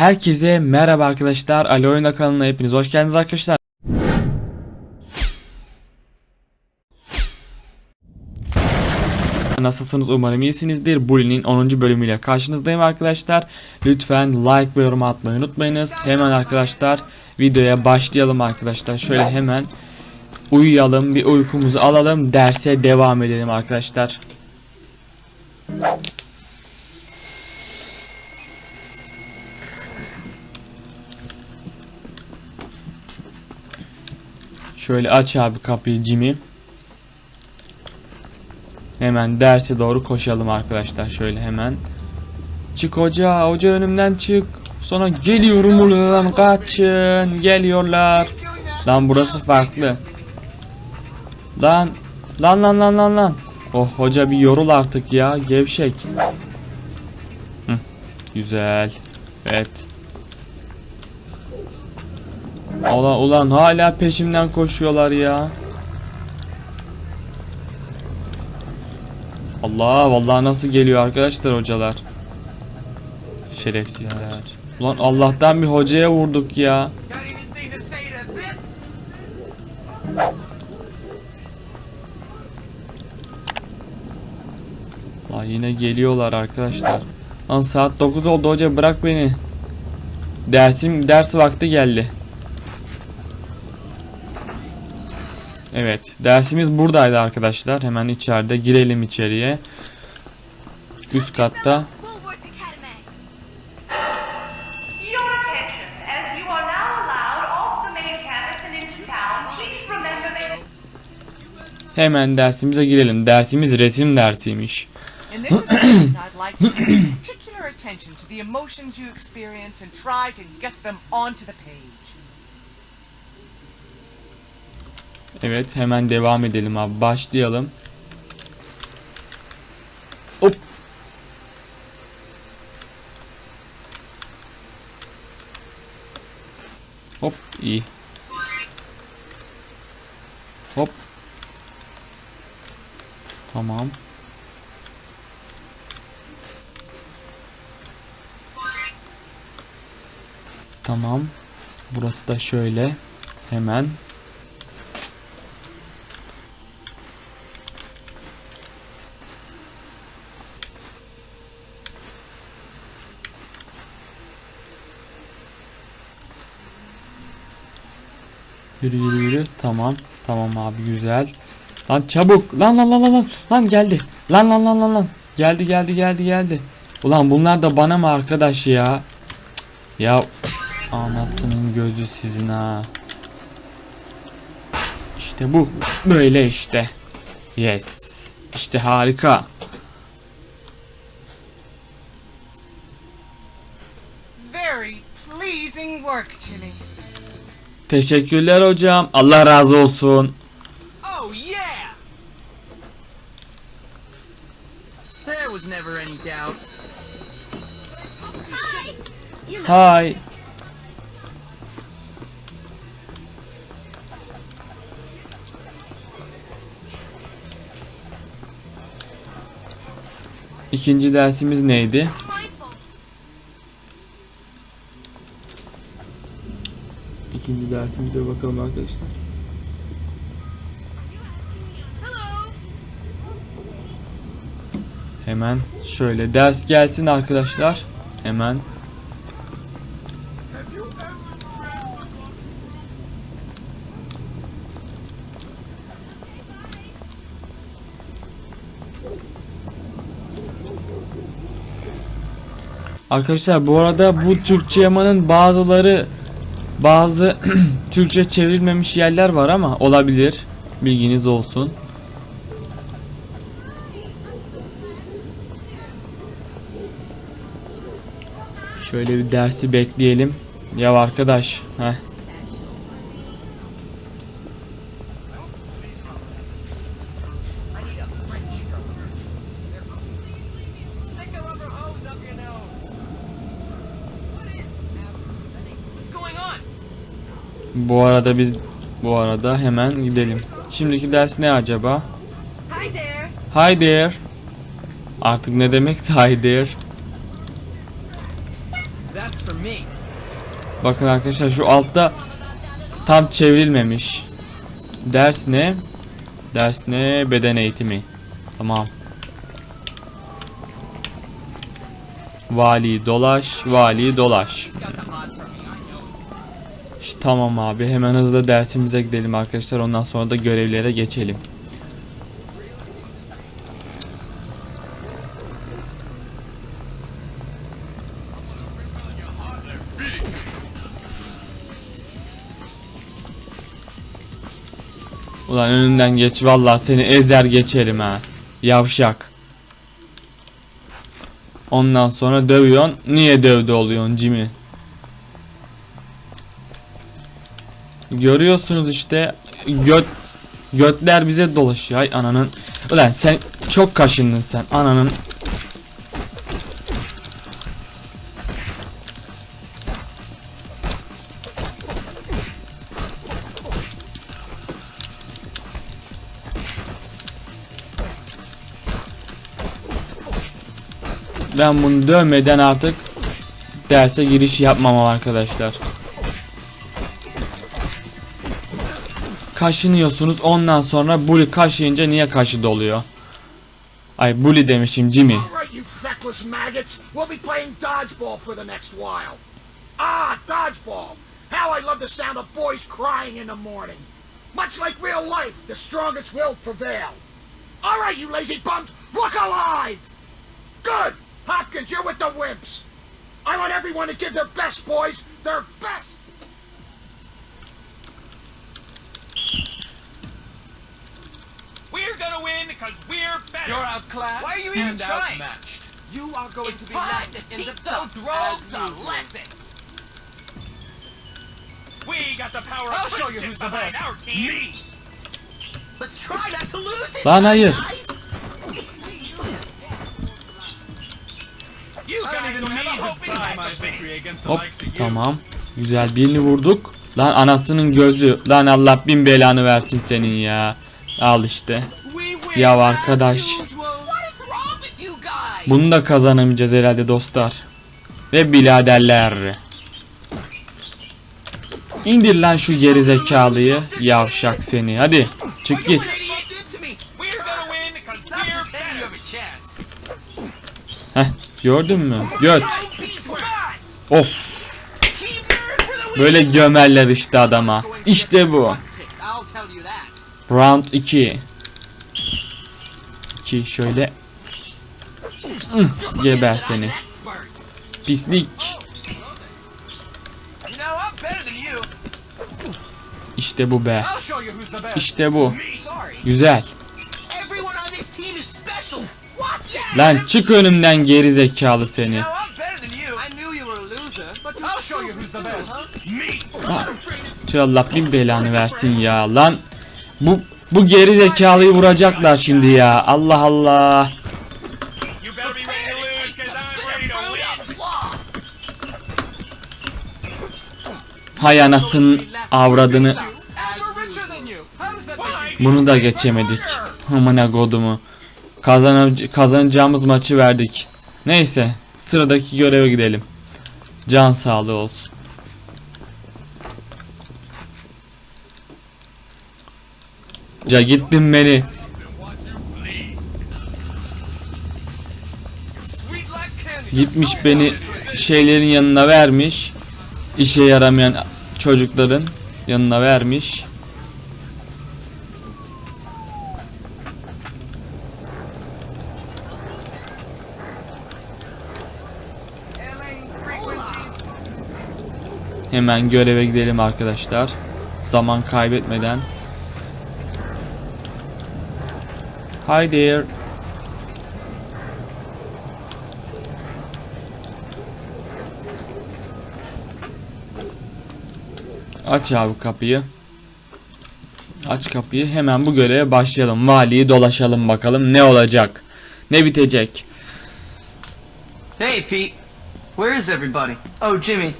Herkese merhaba arkadaşlar. Ali Oyunda kanalına hepiniz hoş geldiniz arkadaşlar. Nasılsınız umarım iyisinizdir. Bully'nin 10. bölümüyle karşınızdayım arkadaşlar. Lütfen like ve yorum atmayı unutmayınız. Hemen arkadaşlar videoya başlayalım arkadaşlar. Şöyle hemen uyuyalım bir uykumuzu alalım derse devam edelim arkadaşlar. Şöyle aç abi kapıyı Jimmy. Hemen derse doğru koşalım arkadaşlar şöyle hemen. Çık hoca, hoca önümden çık. Sonra geliyorum ulan kaçın geliyorlar. Lan burası farklı. Lan lan lan lan lan lan. Oh hoca bir yorul artık ya gevşek. Hı, güzel. Evet. Ulan ulan hala peşimden koşuyorlar ya. Allah vallahi nasıl geliyor arkadaşlar hocalar. Şerefsizler. Ulan Allah'tan bir hocaya vurduk ya. Lan yine geliyorlar arkadaşlar. Lan saat 9 oldu hoca bırak beni. Dersim ders vakti geldi. Evet, dersimiz buradaydı arkadaşlar. Hemen içeride girelim içeriye. Üst katta. Woolworth Academy. Your attention, as you are now allowed off the main campus and into town, please remember that Hemen dersimize girelim. Dersimiz resim dersiymiş. In this assignment, I'd like you to pay particular attention to the emotions you experience and try to get them onto the page. Evet, hemen devam edelim abi. Başlayalım. Hop. Hop, iyi. Hop. Tamam. Tamam. Burası da şöyle. Hemen. Yürü yürü yürü. Tamam. Tamam abi güzel. Lan çabuk. Lan lan lan lan lan. Geldi. Lan lan lan lan lan. Geldi geldi geldi geldi. Ulan bunlar da bana mı arkadaş ya? Ya anasının gözü sizin ha. İşte bu. Böyle işte. Yes. İşte harika. Teşekkürler hocam. Allah razı olsun. Oh, yeah! There was never any doubt. Hi. İkinci dersimiz neydi? my fault. İkinci dersimize bakalım arkadaşlar. Hemen şöyle ders gelsin arkadaşlar. Hemen. Arkadaşlar bu arada bu Türkçe yamanın bazıları bazı Türkçe çevrilmemiş yerler var ama olabilir. Bilginiz olsun. Şöyle bir dersi bekleyelim. Ya arkadaş. Heh. Bu arada biz bu arada hemen gidelim. Şimdiki ders ne acaba? Hi there. Hi there. Artık ne demek hi there? That's from me. Bakın arkadaşlar şu altta tam çevrilmemiş. Ders ne? Ders ne? Beden eğitimi. Tamam. Vali dolaş, vali dolaş. Tamam abi hemen hızlı dersimize gidelim arkadaşlar. Ondan sonra da görevlere geçelim. Ulan önünden geç vallahi seni ezer geçerim ha. Yavşak. Ondan sonra dövüyorsun. Niye dövdü oluyorsun Jimmy? Görüyorsunuz işte göt götler bize dolaşıyor. Ay ananın. Ulan sen çok kaşındın sen. Ananın. Ben bunu dövmeden artık derse giriş yapmam arkadaşlar. Kaşınıyorsunuz ondan sonra bully kaşıyınca niye kaşı doluyor? Ay bully demişim Jimmy. Ah, dodgeball. How I love the sound of boys crying in the morning. Much like real life, the strongest will prevail. All right, you lazy bums, look alive! Good! Hopkins, you're with the wimps. I want everyone to give their best, boys. Their best! We're gonna win because we're better. You're outclassed Why are you even trying? outmatched. You are going It's to be left to in the dust those as the lesson. We got the power I'll of show you who's the best. our team. Me. Let's try not to lose this Lan hayır. guys! Hop likes of you. tamam. Güzel birini vurduk. Lan anasının gözü. Lan Allah bin belanı versin senin ya. Al işte. Ya arkadaş. Bunu da kazanamayacağız herhalde dostlar. Ve biraderler. İndir lan şu geri zekalıyı. Yavşak seni. Hadi çık git. Heh gördün mü? Göt. Of. Böyle gömerler işte adama. İşte bu. Round 2. 2 şöyle. Geber seni. Pislik. İşte bu be. İşte bu. Güzel. Lan çık önümden geri zekalı seni. Tüh Allah bin belanı versin ya. Lan bu bu geri zekalıyı vuracaklar şimdi ya. Allah Allah. Hay anasının avradını. Bunu da geçemedik. Amına kodumu. Kazan kazanacağımız maçı verdik. Neyse sıradaki göreve gidelim. Can sağlığı olsun. Ya gittin beni. Gitmiş beni şeylerin yanına vermiş. İşe yaramayan çocukların yanına vermiş. Hemen göreve gidelim arkadaşlar. Zaman kaybetmeden. Hi there. Aç abi kapıyı. Aç kapıyı. Hemen bu göreve başlayalım. Valiyi dolaşalım bakalım ne olacak. Ne bitecek. Hey, Pete. Where is everybody? Oh, Jimmy.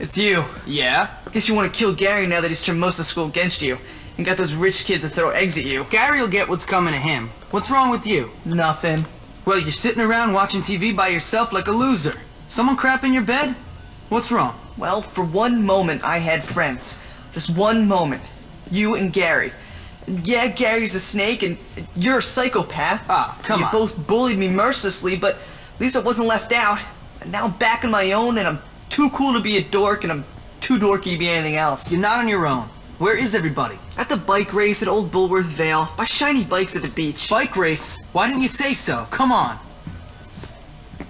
It's you. Yeah? Guess you want to kill Gary now that he's turned most of school against you. And got those rich kids to throw eggs at you. Gary'll get what's coming to him. What's wrong with you? Nothing. Well, you're sitting around watching TV by yourself like a loser. Someone crap in your bed? What's wrong? Well, for one moment I had friends. Just one moment. You and Gary. Yeah, Gary's a snake and you're a psychopath. Ah, come you on. both bullied me mercilessly, but at least I wasn't left out. And now I'm back on my own and I'm too cool to be a dork and I'm too dorky to be anything else. You're not on your own. Where is everybody? At the bike race at Old Bulworth Vale, by shiny bikes at the beach. Bike race? Why didn't you say so? Come on.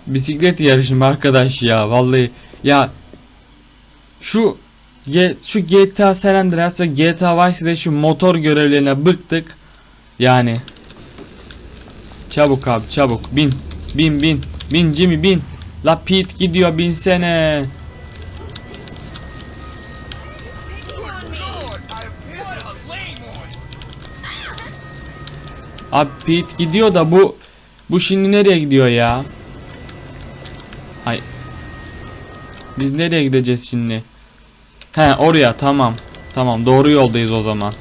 Bisiklet yarışım arkadaş ya vallahi ya şu şu GTA San Andreas ve GTA Vice City'de şu motor görevlerine bıktık. Yani çabuk abi çabuk bin bin bin bin Jimmy bin. La Pete gidiyor binsene. Abi Pete gidiyor da bu bu şimdi nereye gidiyor ya? Hay. Biz nereye gideceğiz şimdi? He oraya tamam. Tamam doğru yoldayız o zaman.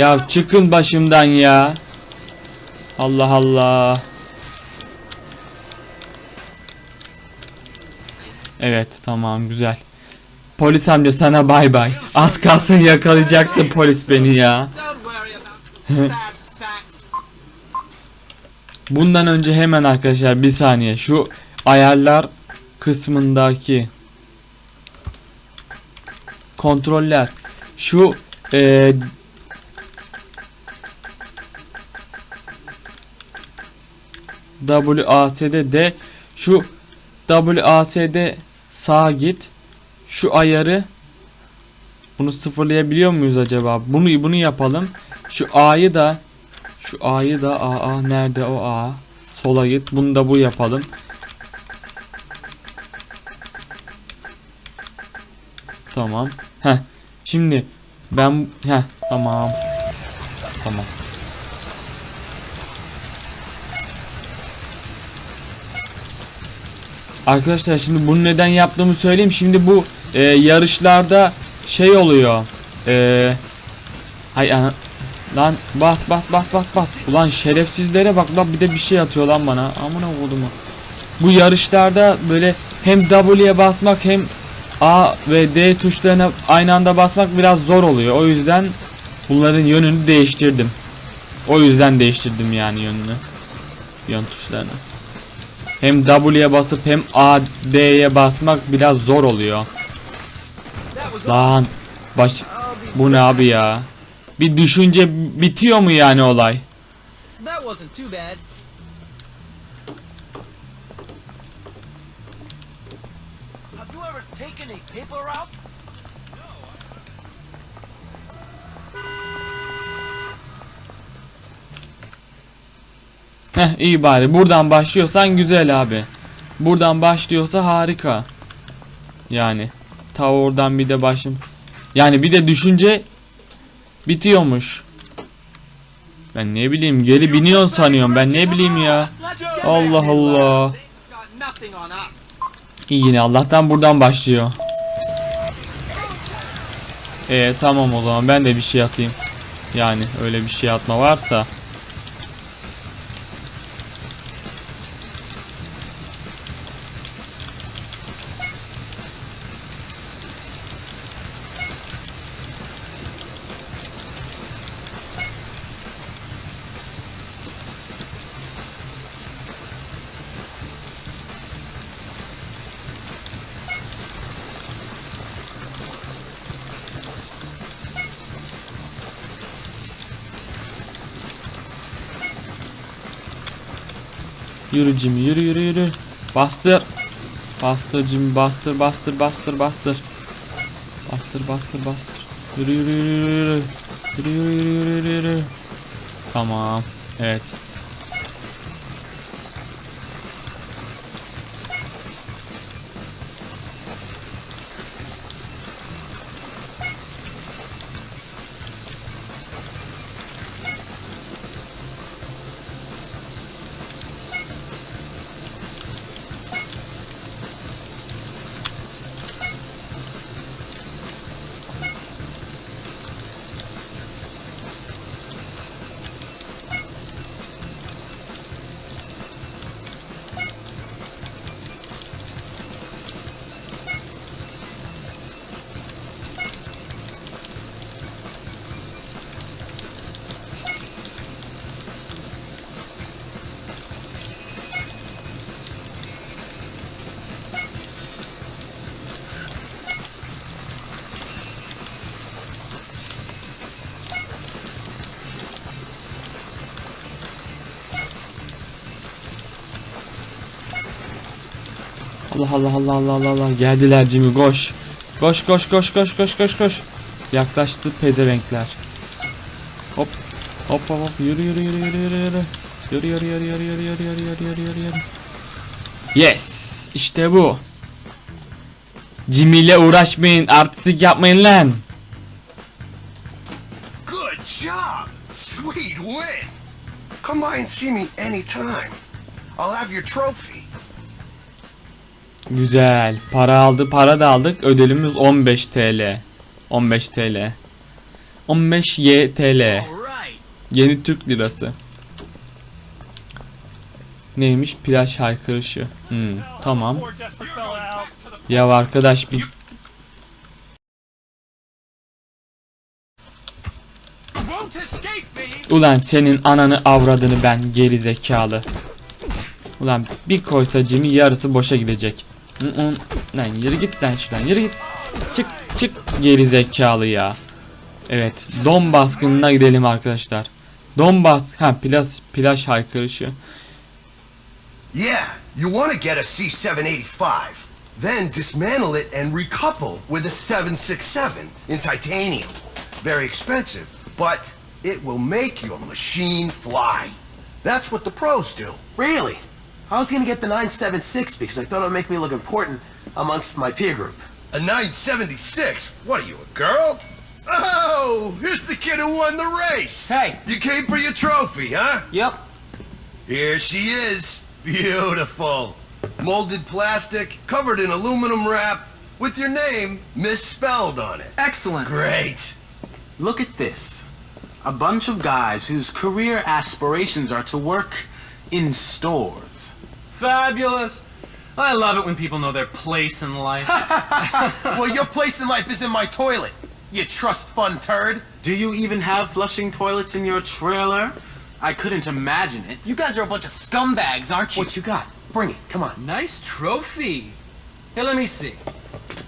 Ya çıkın başımdan ya. Allah Allah. Evet tamam güzel. Polis amca sana bay bay. Az kalsın yakalayacaktı polis beni ya. Bundan önce hemen arkadaşlar bir saniye şu ayarlar kısmındaki kontroller şu e, WASD de şu WASD sağa git şu ayarı bunu sıfırlayabiliyor muyuz acaba? Bunu bunu yapalım. Şu A'yı da şu A'yı da A A nerede o A? Sola git. Bunu da bu yapalım. Tamam. Heh. Şimdi ben heh tamam. Tamam. Arkadaşlar şimdi bunu neden yaptığımı söyleyeyim. Şimdi bu e, yarışlarda şey oluyor. E, hay ana- Lan bas bas bas bas bas. Ulan şerefsizlere bak lan bir de bir şey atıyor lan bana. Amına kodumu. Bu yarışlarda böyle hem W'ye basmak hem A ve D tuşlarına aynı anda basmak biraz zor oluyor. O yüzden bunların yönünü değiştirdim. O yüzden değiştirdim yani yönünü. Yön tuşlarını. Hem W'ye basıp hem A, D'ye basmak biraz zor oluyor. Lan baş bu ne abi ya? Bir düşünce bitiyor mu yani olay? Have you ever taken a paper route? Heh iyi bari. Buradan başlıyorsan güzel abi. Buradan başlıyorsa harika. Yani ta oradan bir de başım. Yani bir de düşünce bitiyormuş. Ben ne bileyim geri biniyorsun sanıyorum. Ben ne bileyim ya. Allah Allah. İyi yine Allah'tan buradan başlıyor. Ee tamam o zaman ben de bir şey atayım. Yani öyle bir şey atma varsa. Yürü Jimmy yürü yürü yürü. Bastır. Bastır Jimmy bastır bastır bastır bastır. Bastır bastır bastır. Yürü yürü yürü yürü yürü. Yürü yürü yürü yürü. Tamam. Evet. Allah Allah Allah Allah Allah Allah geldiler Jimmy koş. Koş koş koş koş koş koş koş. Yaklaştı pezevenkler. Hop hop hop hop yürü yürü yürü yürü yürü yürü. Yürü yürü yürü yürü yürü yürü yürü yürü yürü yürü yürü. Yes işte bu. Jimmy ile uğraşmayın artistik yapmayın lan. Good job! Sweet win! Come by and see me anytime. I'll have your trophy. Güzel. Para aldı. Para da aldık. Ödülümüz 15 TL. 15 TL. 15 YTL. Yeni Türk lirası. Neymiş? Plaj haykırışı. Hmm, tamam. Ya arkadaş bir! Ulan senin ananı avradını ben geri zekalı. Ulan bir koysa Jimmy yarısı boşa gidecek. Lan yürü git lan şuradan yürü git. Çık çık geri zekalı ya. Evet don baskınına gidelim arkadaşlar. Don bask ha plaj plaj haykırışı. Yeah, you want to get a C-785. Then dismantle it and recouple with a 767 in titanium. Very expensive, but it will make your machine fly. That's what the pros do. Really? I was gonna get the 976 because I thought it would make me look important amongst my peer group. A 976? What are you, a girl? Oh, here's the kid who won the race. Hey. You came for your trophy, huh? Yep. Here she is. Beautiful. Molded plastic, covered in aluminum wrap, with your name misspelled on it. Excellent. Great. Look at this. A bunch of guys whose career aspirations are to work in stores. Fabulous. I love it when people know their place in life. well, your place in life is in my toilet, you trust fund turd. Do you even have flushing toilets in your trailer? I couldn't imagine it. You guys are a bunch of scumbags, aren't you? What you got? Bring it. Come on. nice trophy. Here, let me see.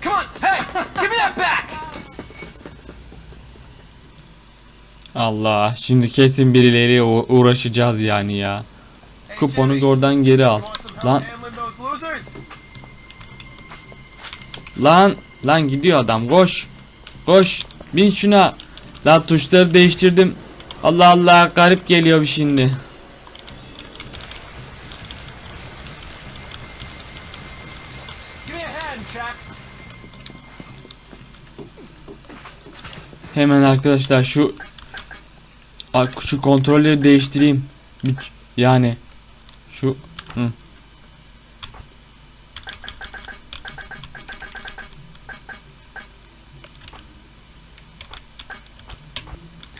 Come on. Hey, give me that back. Allah şimdi kesin birileriyle u- uğraşacağız yani ya. Kuponu da oradan geri al. Lan lan lan gidiyor adam koş. Koş bin şuna. Lan tuşları değiştirdim. Allah Allah garip geliyor bir şimdi. Hemen arkadaşlar şu şu kontrolleri değiştireyim. Yani şu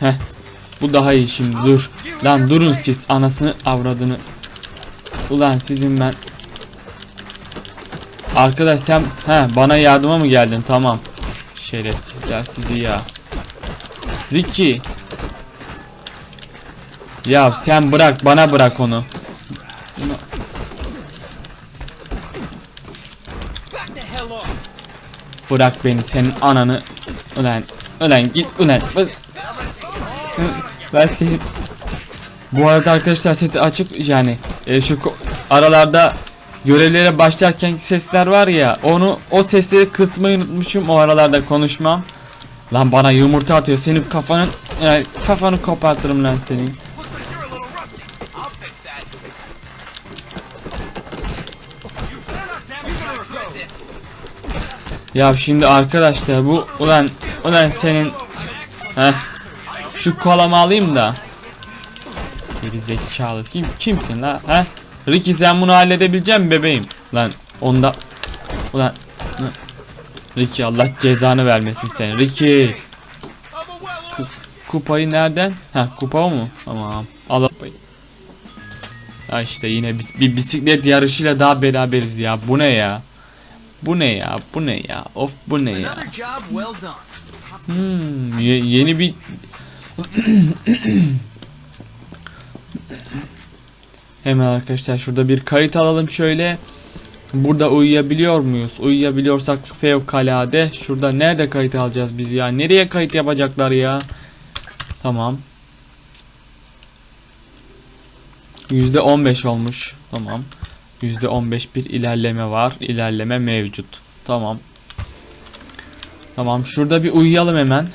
Heh. Bu daha iyi şimdi dur. Lan durun siz anasını avradını. Ulan sizin ben. Arkadaş sen he bana yardıma mı geldin? Tamam. Şerefsizler sizi ya. Ricky. Ya sen bırak bana bırak onu. Bırak beni senin ananı. Ulan ulan git ulan. Bas- Ben seni. Bu arada arkadaşlar sesi açık yani e, şu aralarda görevlere başlarken sesler var ya onu o sesleri kısmayı unutmuşum o aralarda konuşmam. Lan bana yumurta atıyor senin kafanın e, kafanı kopartırım lan senin. Ya şimdi arkadaşlar bu ulan ulan senin Heh. Şu kolamı alayım da. Geri zekalı kim kimsin la? Heh. Ricky sen bunu halledebilecek misin bebeğim? Lan onda ulan. Ricky Allah cezanı vermesin sen. Ricky. Ku- kupayı nereden? Ha kupa mu? Tamam. Al kupayı. Ha işte yine biz bir bisiklet yarışıyla daha beraberiz ya. Bu ne ya? Bu ne ya? Bu ne ya? Of bu ne ya? Hmm, ye- yeni bir Hemen arkadaşlar şurada bir kayıt alalım şöyle. Burada uyuyabiliyor muyuz? Uyuyabiliyorsak fevkalade. Şurada nerede kayıt alacağız biz ya? Nereye kayıt yapacaklar ya? Tamam. %15 olmuş. Tamam. %15 bir ilerleme var. İlerleme mevcut. Tamam. Tamam şurada bir uyuyalım hemen.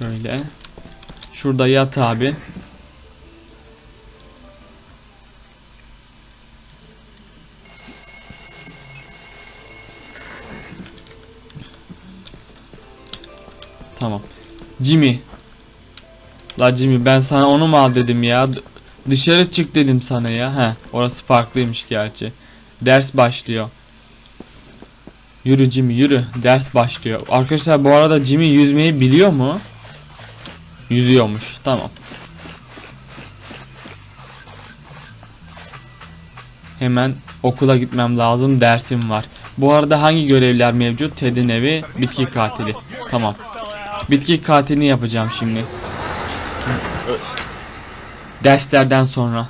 Şöyle. Şurada yat abi. Tamam. Jimmy. La Jimmy ben sana onu mu al dedim ya. Dışarı çık dedim sana ya. He, orası farklıymış gerçi. Ders başlıyor. Yürü Jimmy yürü. Ders başlıyor. Arkadaşlar bu arada Jimmy yüzmeyi biliyor mu? Yüzüyormuş. Tamam. Hemen okula gitmem lazım. Dersim var. Bu arada hangi görevler mevcut? Ted'in evi, bitki katili. Tamam. Bitki katilini yapacağım şimdi. Derslerden sonra.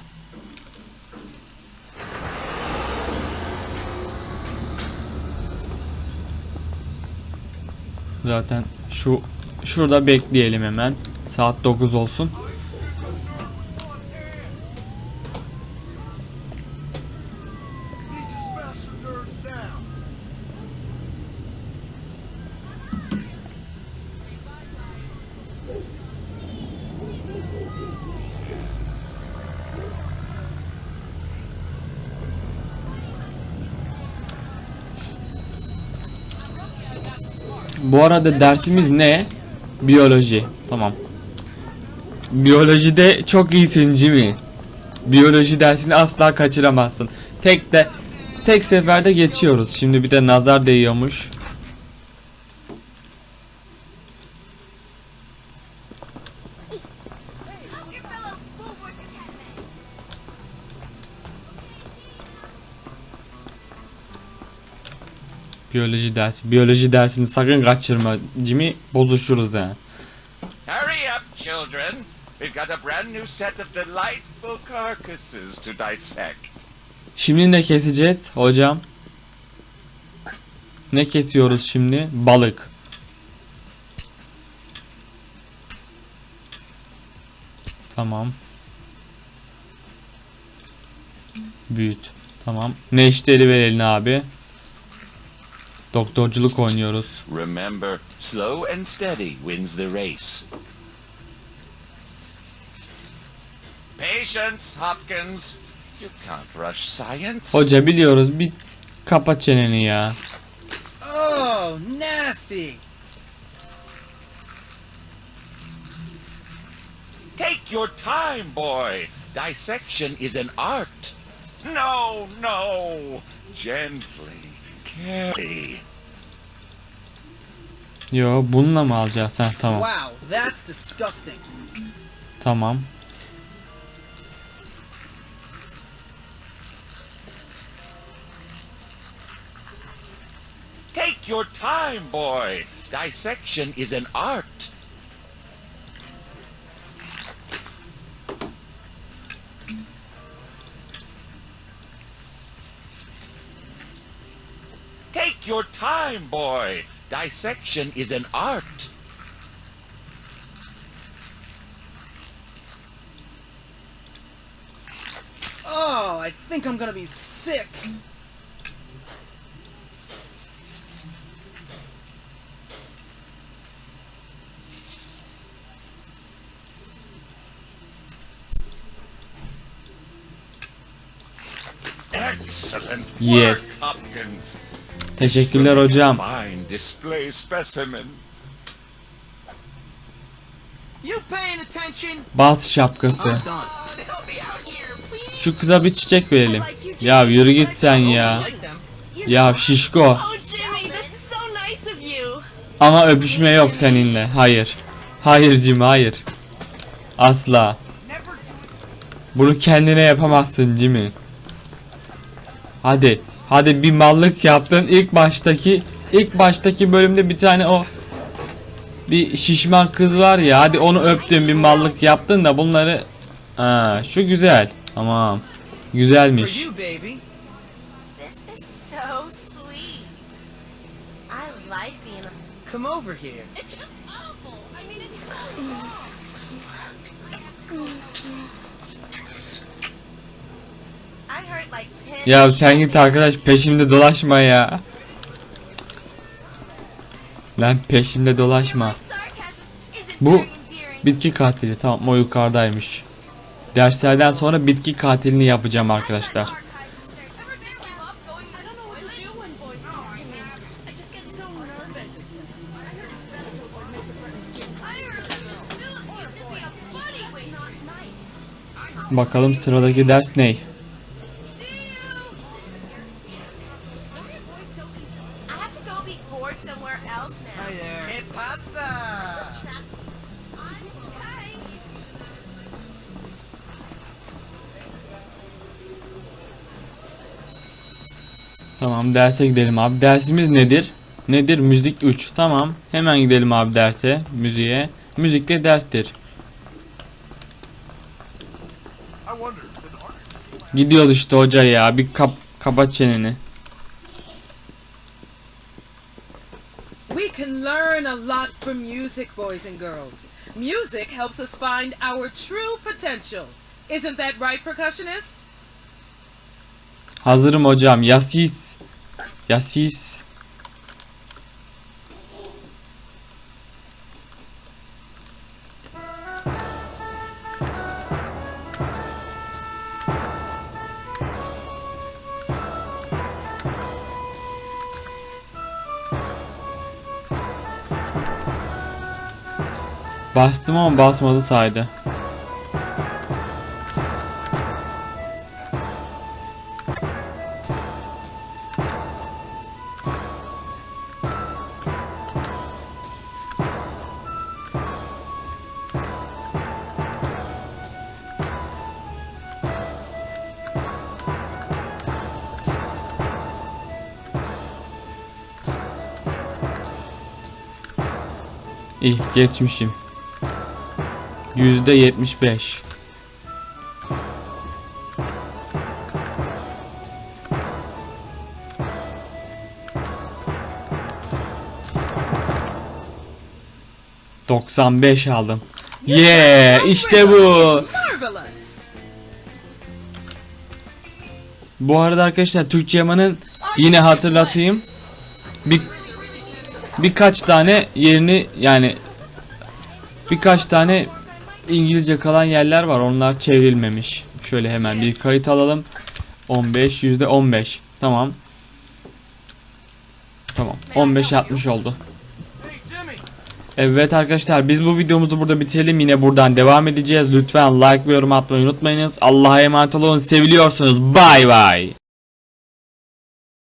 Zaten şu şurada bekleyelim hemen. Saat 9 olsun. Bu arada dersimiz ne? Biyoloji. Tamam. Biyolojide çok iyisin Jimmy. Biyoloji dersini asla kaçıramazsın. Tek de tek seferde geçiyoruz. Şimdi bir de nazar değiyormuş. Biyoloji dersi. Biyoloji dersini sakın kaçırma. Jimmy bozuşuruz yani. Hurry up, children. We've got a brand new set of delightful carcasses to dissect. Şimdi ne keseceğiz hocam? Ne kesiyoruz şimdi? Balık. Tamam. Büyüt. Tamam. Ne işleri ver eline abi. Doktorculuk oynuyoruz. Remember, slow and steady wins the race. Patience, Hopkins. You can't rush science. Hoca biliyoruz bir kapat çeneni ya. Oh, nasty. Take your time, boy. Dissection is an art. No, no. Gently, carefully. Yo bununla mı alacağız? Ha tamam. Wow, that's disgusting. Tamam. Your time, boy. Dissection is an art. Take your time, boy. Dissection is an art. Oh, I think I'm gonna be sick. Yes. Hopkins. Teşekkürler hocam. Fine display specimen. You paying attention? Bas şapkası. Şu kıza bir çiçek verelim. Ya yürü git sen ya. Ya şişko. Oh. Ama öpüşme yok seninle. Hayır. Hayır Jimmy hayır. Asla. Bunu kendine yapamazsın Jimmy. Hadi. Hadi bir mallık yaptın. İlk baştaki ilk baştaki bölümde bir tane o bir şişman kız var ya. Hadi onu öptün bir mallık yaptın da bunları ha, şu güzel. Tamam. Güzelmiş. you, baby. This is so sweet. I like being a... Come over here. It's just awful. I mean, it's so... I heard like 10 Ya sen git arkadaş peşimde dolaşma ya. Lan peşimde dolaşma. Bu bitki katili tamam o yukarıdaymış. Derslerden sonra bitki katilini yapacağım arkadaşlar. Bakalım sıradaki ders ne? Tamam derse gidelim abi. Dersimiz nedir? Nedir? Müzik 3. Tamam. Hemen gidelim abi derse. Müziğe. Müzik de derstir. Gidiyoruz işte hoca ya. Bir kap kapat çeneni. We can learn a lot from music, boys and girls. Music helps us find our true potential. Isn't that right, percussionists? Hazırım hocam. Yasis. Yasis. Bastım ama basmadı saydı. Geçmişim. Yüzde yetmiş beş. Doksan beş aldım. Yeah, işte bu. Bu arada arkadaşlar Türkçe Yaman'ın yine hatırlatayım. Bir birkaç tane yerini yani birkaç tane İngilizce kalan yerler var. Onlar çevrilmemiş. Şöyle hemen bir kayıt alalım. 15 yüzde 15. Tamam. Tamam. 15 60 oldu. Evet arkadaşlar biz bu videomuzu burada bitirelim. Yine buradan devam edeceğiz. Lütfen like ve yorum atmayı unutmayınız. Allah'a emanet olun. Seviliyorsunuz. Bay bay.